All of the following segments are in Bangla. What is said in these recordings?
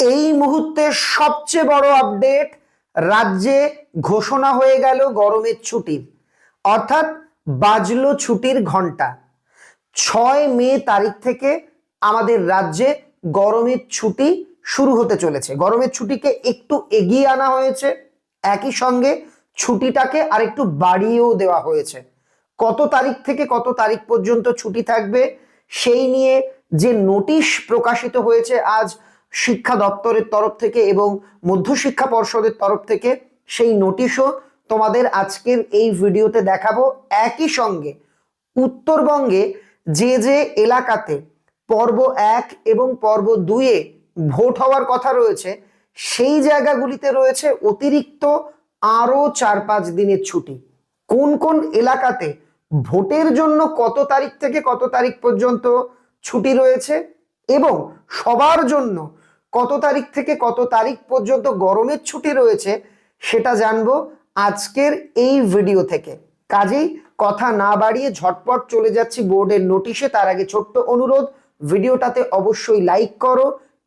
এই মুহূর্তে সবচেয়ে বড় আপডেট রাজ্যে ঘোষণা হয়ে গেল গরমের ছুটির অর্থাৎ বাজলো ছুটির ঘণ্টা ছয় মে তারিখ থেকে আমাদের রাজ্যে গরমের ছুটি শুরু হতে চলেছে। গরমের ছুটিকে একটু এগিয়ে আনা হয়েছে। একই সঙ্গে ছুটিটাকে আরেকটু বাড়িয়েও দেওয়া হয়েছে। কত তারিখ থেকে কত তারিখ পর্যন্ত ছুটি থাকবে, সেই নিয়ে যে নোটিশ প্রকাশিত হয়েছে আজ শিক্ষা দপ্তরের তরফ থেকে এবং মধ্যশিক্ষা পর্ষদের তরফ থেকে সেই নোটিশও তোমাদের আজকের এই ভিডিওতে দেখাবো। একই সঙ্গে উত্তরবঙ্গে যে যে এলাকাতে পর্ব এক এবং পর্ব দুইয়ে ভোট হওয়ার কথা রয়েছে, সেই জায়গাগুলিতে রয়েছে অতিরিক্ত আরও চার পাঁচ দিনের ছুটি। কোন কোন এলাকাতে ভোটের জন্য কত তারিখ থেকে কত তারিখ পর্যন্ত ছুটি রয়েছে এবং সবার জন্য কত তারিখ থেকে কত তারিখ পর্যন্ত গরমের ছুটি রয়েছে সেটা জানব আজকের এই ভিডিও থেকে। কাজেই কথা না বাড়িয়ে ঝটপট চলে যাচ্ছি বোর্ডের নোটিশে। তার আগে ছোট্ট অনুরোধ, ভিডিওটাতে অবশ্যই লাইক করো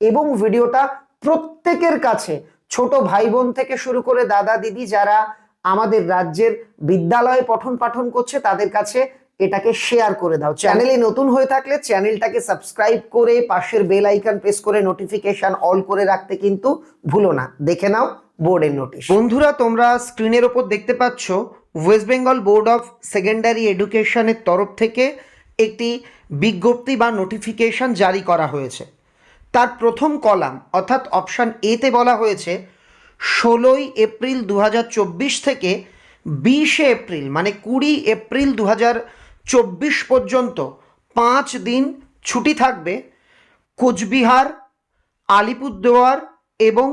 এবং ভিডিওটা প্রত্যেকের কাছে, ছোট ভাই বোন থেকে শুরু করে দাদা, দিদি যারা আমাদের রাজ্যের বিদ্যালয়ে পঠন পাঠন করছে, তাদের কাছে এটাকে শেয়ার করে দাও। চ্যানেলে নতুন হয়ে থাকলে চ্যানেলটাকে সাবস্ক্রাইব করে পাশের বেল আইকন প্রেস করে নোটিফিকেশন অল করে রাখতে কিন্তু ভুলো না। দেখে নাও বোর্ডের নোটিশ বন্ধুরা, তোমরা স্ক্রিনের ওপর দেখতে পাচ্ছ West Bengal board of secondary এডুকেশনের তরফ থেকে একটি বিজ্ঞপ্তি বা নোটিফিকেশন জারি করা হয়েছে। তার প্রথম কলাম অর্থাৎ অপশান এতে বলা হয়েছে, ষোলোই এপ্রিল দু হাজার চব্বিশ থেকে বিশে এপ্রিল মানে কুড়ি এপ্রিল দু চব্বিশ পর্যন্ত পাঁচ দিন ছুটি থাকবে কোচবিহার, আলিপুরদুয়ার এবং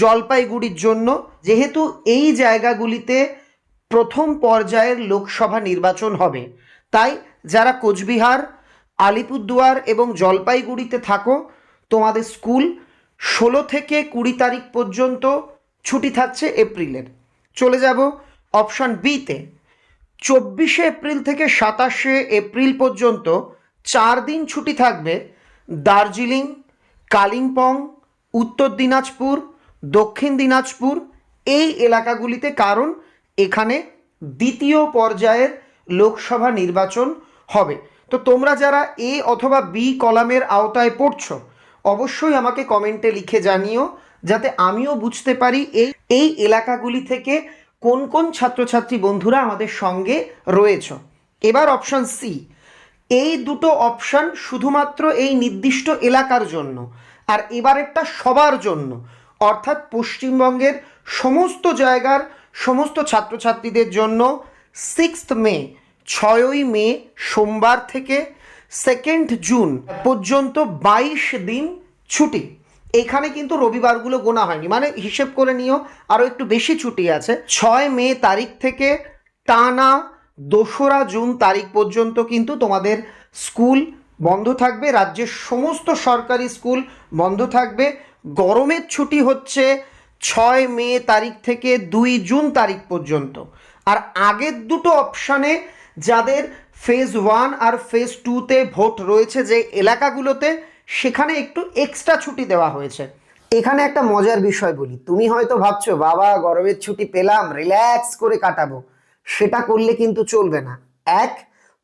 জলপাইগুড়ির জন্য। যেহেতু এই জায়গাগুলিতে প্রথম পর্যায়ের লোকসভা নির্বাচন হবে, তাই যারা কোচবিহার, আলিপুরদুয়ার এবং জলপাইগুড়িতে থাকো, তোমাদের স্কুল ষোলো থেকে কুড়ি তারিখ পর্যন্ত ছুটি থাকছে এপ্রিলের। চলে যাব অপশান বিতে। চব্বিশে এপ্রিল থেকে সাতাশে এপ্রিল পর্যন্ত চার দিন ছুটি থাকবে দার্জিলিং, কালিম্পং, উত্তর দিনাজপুর, দক্ষিণ দিনাজপুর এই এলাকাগুলিতে, কারণ এখানে দ্বিতীয় পর্যায়ের লোকসভা নির্বাচন হবে। তো তোমরা যারা এ অথবা বি কলামের আওতায় পড়ছো, অবশ্যই আমাকে কমেন্টে লিখে জানিও, যাতে আমিও বুঝতে পারি এই এই এলাকাগুলি থেকে কোন কোন ছাত্রছাত্রী বন্ধুরা আমাদের সঙ্গে রয়েছ? এবার অপশন সি এই দুটো অপশন শুধুমাত্র এই নির্দিষ্ট এলাকার জন্য আর এবার একটা সবার জন্য। অর্থাৎ পশ্চিমবঙ্গের সমস্ত জায়গার সমস্ত ছাত্রছাত্রীদের জন্য সিক্সথ মে ছয়ই মে সোমবার থেকে সেকেন্ড জুন পর্যন্ত বাইশ দিন ছুটি। এখানে কিন্তু রবিবারগুলো গোনা হয়নি। মানে হিসেব করে নিও আরও একটু বেশি ছুটি আছে। ছয় মে তারিখ থেকে টানা দোসরা জুন তারিখ পর্যন্ত কিন্তু তোমাদের স্কুল বন্ধ থাকবে। রাজ্যের সমস্ত সরকারি স্কুল বন্ধ থাকবে। গরমের ছুটি হচ্ছে ছয় মে তারিখ থেকে দুই জুন তারিখ পর্যন্ত। আর আগের দুটো অপশানে যাদের ফেজ ওয়ান আর ফেজ টুতে ভোট রয়েছে যে এলাকাগুলোতে সেখানে একটু এক্সট্রা ছুটি দেওয়া হয়েছে। এখানে একটা মজার বিষয় বলি। তুমি হয়তো ভাবছ, বাবা, গরমের ছুটি পেলাম রিল্যাক্স করে কাটাবো। সেটা করলে কিন্তু চলবে না। এক,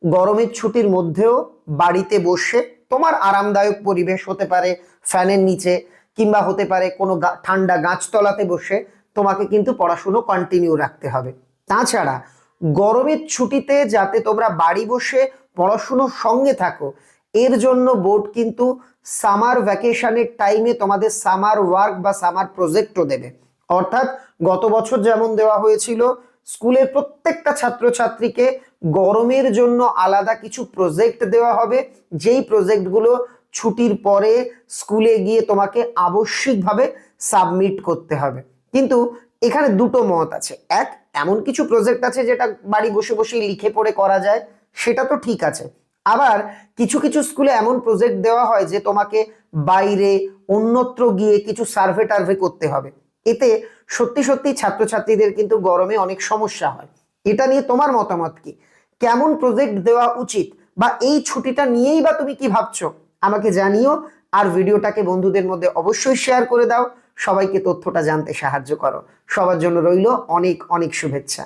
গরমের ছুটির মধ্যেও বাড়িতে বসে তোমার আরামদায়ক পরিবেশ হতে পারে ফ্যানের নিচে কিংবা হতে পারে কোনো ঠান্ডা গাছতলাতে বসে তোমাকে কিন্তু পড়াশুনো কন্টিনিউ রাখতে হবে। তাছাড়া গরমের ছুটিতে যাতে তোমরা বাড়ি বসে পড়াশুনোর সঙ্গে থাকো এর জন্য বোর্ড কিন্তু সামার ভ্যাকেশনের টাইমে তোমাদের সামার ওয়ার্ক বা সামার প্রজেক্টও দেবে। অর্থাৎ গত বছর যেমন দেওয়া হয়েছিল, স্কুলের প্রত্যেকটা ছাত্রছাত্রীকে গরমের জন্য আলাদা কিছু প্রজেক্ট দেওয়া হবে। যেই প্রজেক্টগুলো ছুটির পরে স্কুলে গিয়ে তোমাকে আবশ্যিকভাবে সাবমিট করতে হবে। কিন্তু এখানে দুটো মত আছে। এক, এমন কিছু প্রজেক্ট আছে যেটা বাড়ি বসে বসেই লিখে পড়ে করা যায়, সেটা তো ঠিক আছে। আবার কিছু কিছু স্কুলে এমন প্রজেক্ট দেওয়া হয় যে তোমাকে বাইরে অন্যত্র গিয়ে কিছু সার্ভে টার্ভে করতে হবে। এতে সত্যি সত্যি ছাত্রছাত্রীদের কিন্তু গরমে অনেক সমস্যা হয়। এটা নিয়ে তোমার মতামত কি? কেমন প্রজেক্ট দেওয়া উচিত? বা এই ছুটিটা নিয়েই বা তুমি কি ভাবছ? আমাকে জানিও আর ভিডিওটাকে বন্ধুদের মধ্যে অবশ্যই শেয়ার করে দাও। সবাইকে তথ্যটা জানতে সাহায্য করো। সবার জন্য রইল অনেক অনেক শুভেচ্ছা।